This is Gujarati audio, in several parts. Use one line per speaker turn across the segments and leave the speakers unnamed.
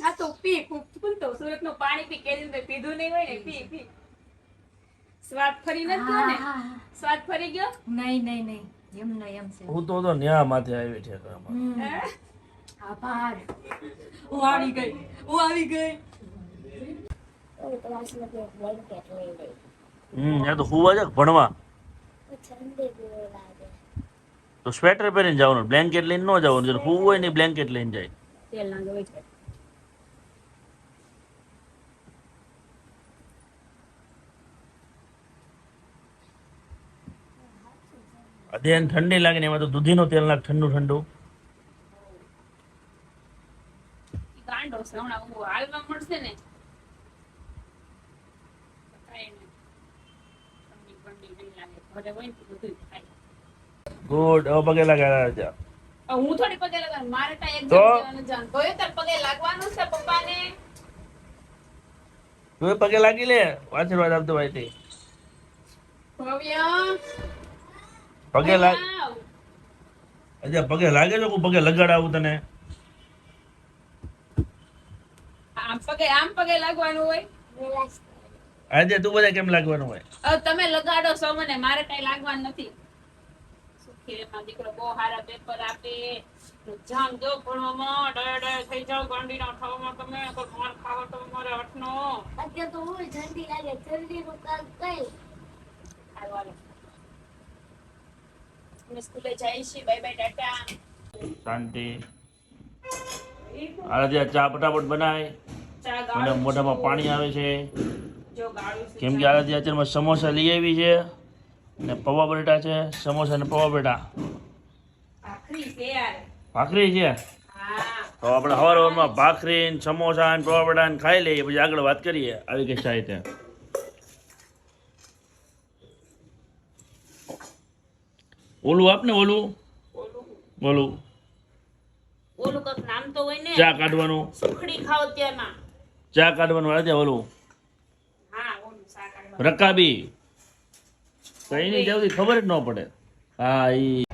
ના તો પી ખૂબ તો સુરતનું પાણી પી કેદી પીધું નહીં હોય ને પી પી. સ્વાદ ફરી નથી ને? સ્વાદ ફરી ગયો?
નહીં નહીં નહીં. એમ નહીં એમ છે.
હું તો તો ન્યા માથે આવી છે.
આભાર. હું આવી ગઈ. હું આવી ગઈ.
હમ યા તો હુવા છે ભણવા? તો સ્વેટર પહેરીને જવાનું બ્લેન્કેટ લઈને ન જવાનું હુવું હોય ને બ્લેન્કેટ લઈને જાય.
ના ગયો
અધ્યયન ઠંડી લાગે ને એમાં તો દૂધીનું તેલ નાખ ઠંડુ ઠંડુ.
ગાંડો ને તો ને તો
હવે પગે લગાડ્યા છે
હું થોડી પગે લગાડ મારે કાંઈ એક જણ. તોય તાર પગે લાગવાનું છે પપ્પાને.
તું પગે લાગી લે. આશીર્વાદ આપતો ભાઈ તે
ભવ્ય,
પગે લાગ અચ્છા પગે લાગે છે હું પગે લગાડાવું તને?
આમ પગે આમ પગે લાગવાનું હોય?
આજે તું બધા કેમ લાગવાનું હોય?
તમે લગાડો છો મને મારે કઈ લાગવાનું નથી. દીકરો બહુ સારા પેપર આપે જામ જો ભણવામાં ડરે ડર થઈ જાવ ગાંડીના ખાવામાં તમે કોઈ ખાવો તો મારે હટનો
અત્યારે તો હું ઠંડી લાગે ઠંડીનું કામ કઈ
હારું હાલો. અમે સ્કૂલે જઈએ છીએ. Bye bye tata.
શાંતિ. આજે ચા ફટાફટ બનાય. અને મોઢામાં પાણી આવે છે. કેમ કે. આરાધી આચરમાં સમોસા લઈ આવી છે ને પૌવા બટેટા છે સમોસા ને પૌવા બટેટા.
ભાખરી છે
તો આપણે હવાર હવારમાં ભાખરી ને સમોસા ને પૌવા બટેટા ને ખાઈ લઈએ પછી આગળ વાત કરીએ. આવી કઈ ચાય ઓલું આપને ઓલું?
ઓલું.
ઓલું
ઓલું નામ તો હોય ને.
ચા કાઢવાનું.
સુખડી ખાઓ તેમાં.
ચા કાઢવાનું ઓલું.
હા ઓલું કાઢવાનું.
રકાબી. કઈ નહીં જલ્દી ખબર જ ન પડે. હા ઈ.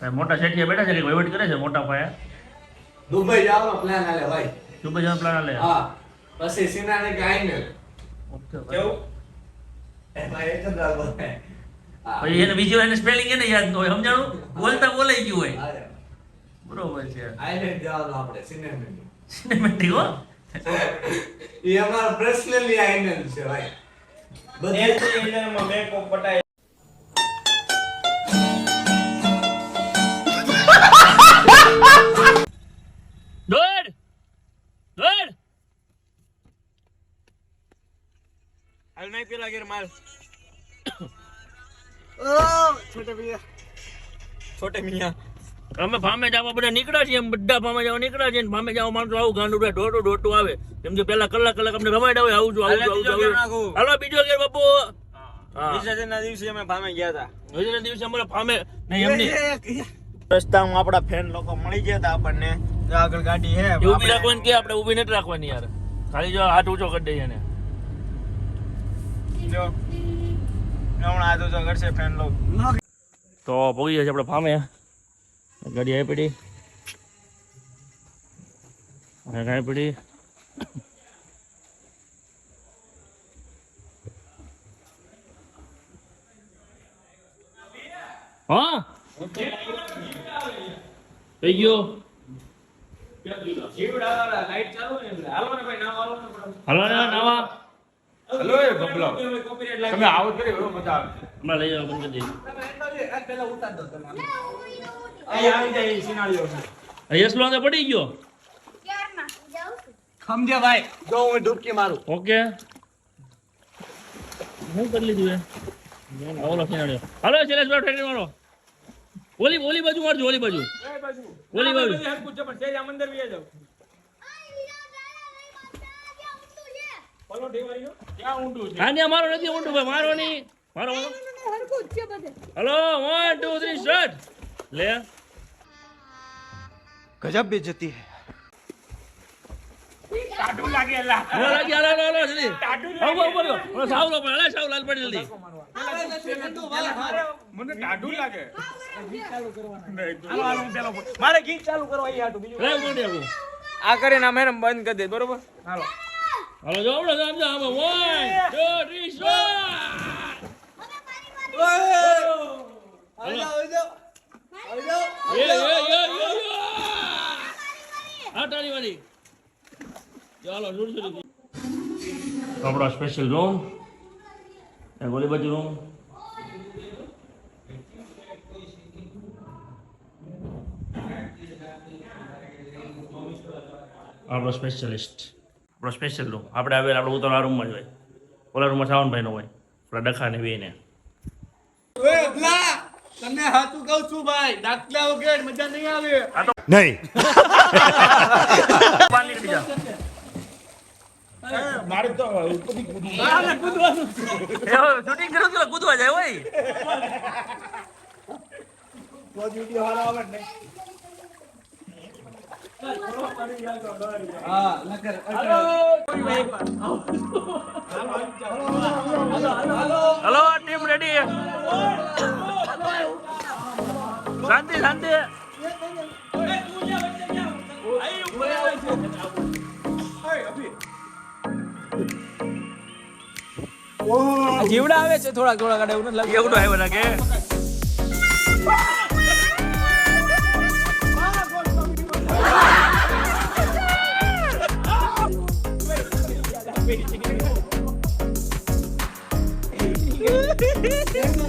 ભાઈ મોટા શેઠિયા બેઠા છે કે વહીવટ કરે છે મોટા પાયા.
દુબઈ જવાનો પ્લાન આલે ભાઈ.
દુબઈ જવાનો પ્લાન આલે?
હા. પછી સિનાને કે આઈને
ઓકે
કેવું? એમાં એક જ વાર બોલે.
પછી એને બીજી એને સ્પેલિંગ એને યાદ ન હોય સમજાણું? બોલતા બોલાઈ ગયું હોય. બરોબર છે.
આઈને જ જવાનું આપણે સિનેમે
સિનેમેટિક હો?
એ અમારા પર્સનલી આઈને છે ભાઈ. બધી
દોડ અમે ભામે જવા બધા નીકળ્યા છીએ એમ બધા ભામે જવા નીકળ્યા છીએ ભામે જવા માણસો આવું ગાંડું રે ઢોટો દોડતું આવે. એમ કે પેલા કલાક કલાક અમને રમાડ્યા હોય આવું આવું આવું. હાલો બીજો ઘેર બાપુ. હા.
દિવસે અમે ફામે ગયા હતા.
હજુના દિવસે અમારે ફામે નહીં એમની
રસ્તામાં આપડા ફ્રેન્ડ લોકો મળી ગયા હતા આપણને. આગળ ગાડી હે
ઊભી રાખવાની કે આપણે ઊભી નથી રાખવાની યાર? ખાલી જો હાથ ઊંચો કરી દઈએ ને
જો. હમણાં આ તો કરશે ફેન લોકો
તો પહોંચી જશે આપણે ફામે ગાડી આવી પડી. આવી પડી. હા? થઈ ગયો. હાલો ને નવા
હલો એ તમે આવો જ એવો મજા આવે
હમણાં લઈ જાઓ બંધ કરી
અહીં આવી જાય સિનારીઓ
દઈએ અંદર પડી ગયો?
ભાઈ જો હું ડૂબકી મારું.
ઓકે. હું કરી લીધું એ? ઓલો ખીનાડ્યો હાલો શૈલેષ ઠેકડી મારો. ઓલી ઓલી બાજુ મારજો ઓલી બાજુ. ઓલી બાજુ.
મંદિર બી જાવ ક્યાં ઊંડું છે?
હા મારો નથી ઊંડું ભાઈ મારો નહીં. મારો મારો hello one two three start લે.
ગજબ બે જતી
લાગી જલ્દી. સાવલો પણ સાવ લાલ પડી જલ્દી.
મને લાગે.
મારે ગીત ચાલુ કરવા બીજું. આ કરીને મેડમ બંધ કરી દે બરોબર? હાલો.
હાલો જો આપણે આમ જો આમ one, two, three, start. એ, એ, એ, એ, એ. આ તાળી વાળી. ચાલો સુરસુરી. આપણો સ્પેશિયલ રૂમ ગોલી બાજુ રૂમ આપણો સ્પેશિયલિસ્ટ આપણો સ્પેશિયલ રૂમ આપણે આવે આપણે ઉતરવા રૂમમાં જ હોય. ઓલા રૂમમાં સાવનભાઈનો હોય. આપણા ડખાને બેને.
તમને હાચું કહું છું ભાઈ દાખલા વગર મજા નહીં આવે.
નહીં.
મારે તો
એ કરું તો કૂદવા જાય હોય હલો ટીમ રેડી શાંતિ શાંતિ.
જીવડા આવે છે થોડાક થોડાક કાઢે એવું નથી લાગે
એવડો આવ્યો લાગે. Beijo.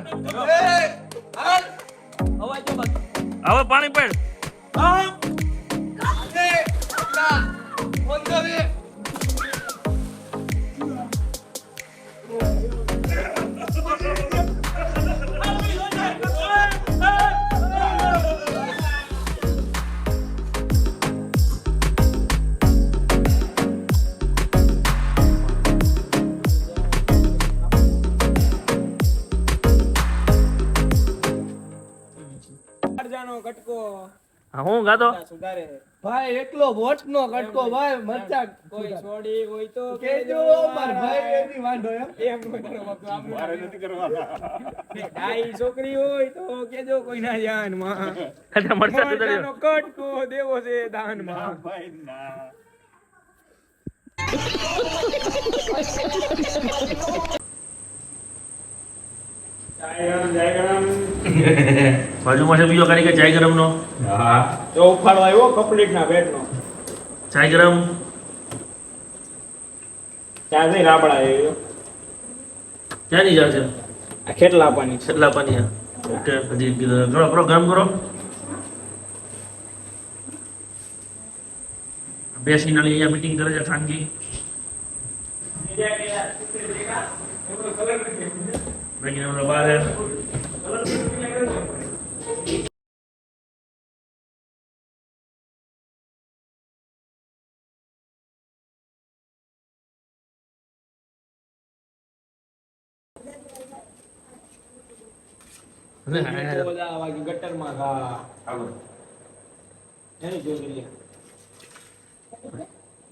અરે હા ગાતો?
ભાઈ એકલો વોટ નો કટકો ભાઈ મરચા
કોઈ છોડી હોય તો
કેજો માર ભાઈ એની વાંઢો એમ.
કોઈ
મારે નથી કરવાના.
ડાઈ છોકરી હોય તો કેજો કોઈના જાનમાં.
અચ્છા મરચા સુધાર્યો
મરચાનો કટકો દેવો છે દાનમાં.
ભાઈ ના.
બાજુમાં છે બીજો કારીગર ચાય ગરમનો.
હા.
તો ઉફાળો આવ્યો કપલેટ ના બેટનો
ચાય ગરમ.
ચા નહીં રાબડા આવ્યો
ક્યાંની જા છે?
આ ખેટલા પાણી છે.
પાણી ઓકે હજી ગળો કરો ગરમ કરો. બે સિનાળી અહીંયા મીટિંગ કરે છે ખાનગી. બાકી બહાર
ગટરમાં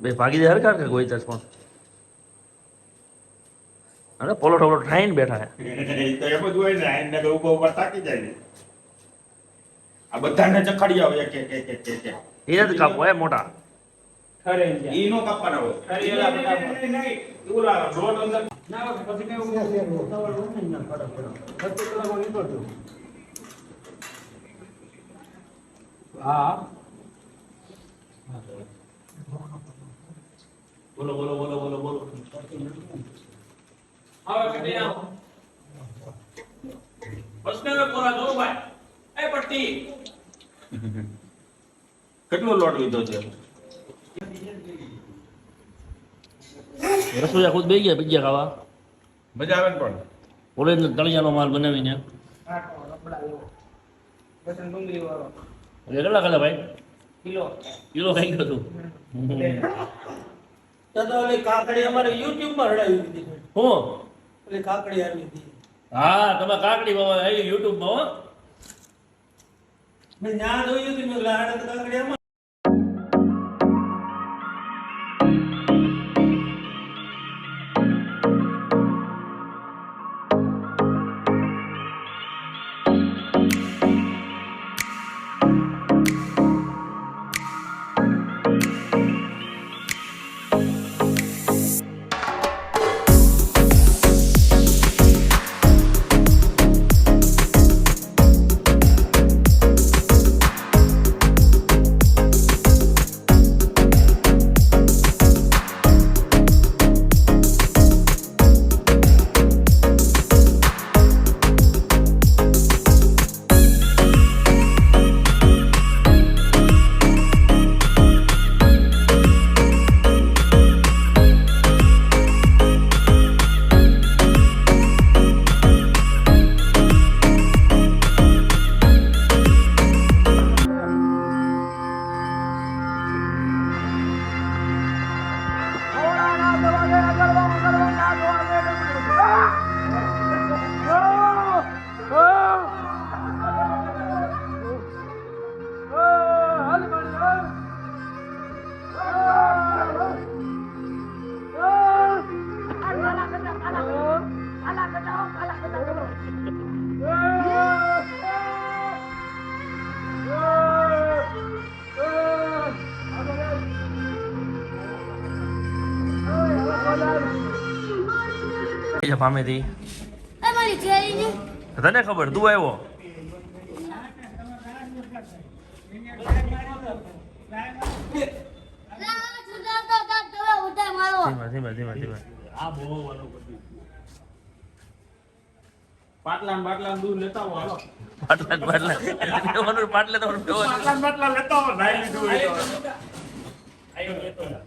બે ભાગી જાય હરકાર કે કોઈ ચશ્મા અરે પોલો ટોલો ઠાઈન બેઠા છે
એ તો એમ જ હોય ને આઈને ને ઊભા ઊભા થાકી જાય ને. આ બધાને ચખાડી આવે એક એક એક એક એક.
એ જ કાપો એ મોટા.
ખરે
ઈ નો કાપવાના હોય.
ખરી
નહીં, નહીં, નહીં. ઓલા રોડ અંદર.
હા.
બોલો બોલો બોલો બોલો બોલો.
હવે કટી આવો
પ્રશ્ન પૂરા કરો ભાઈ. એ પટ્ટી.
કેટલો લોટ લીધો છે?
રસોઈયા ખુદ બેસી ગયા પીઝા ખાવા?
મજા આવે ને પણ.
ઓરેન્જ તળિયાનો માલ બનાવીને. એટલે કેટલા ખાધા ભાઈ?
કિલો.
કિલો ખાઈ ગયો તું?
કાકડી અમારે યુટ્યુબમાં રડાવી દીધી
હું?
ઓલી કાકડી આવી હતી.
હા તમે કાકડી બાબા આવી યુટ્યુબમાં હો.
મેં ન્યા જોયું હતું મેં લાડે કાકડી આમાં
પામેથી તને ખબર? તું આવ્યો?
મારો
ધીમે ધીમે
પાટલા દૂધ લેતા આવો હાલો.
પાટલા પાટલા પાટલે તો
બાટલા લેતા આવો નાઈ લીધું હોય તો.
આયો લેતો જા.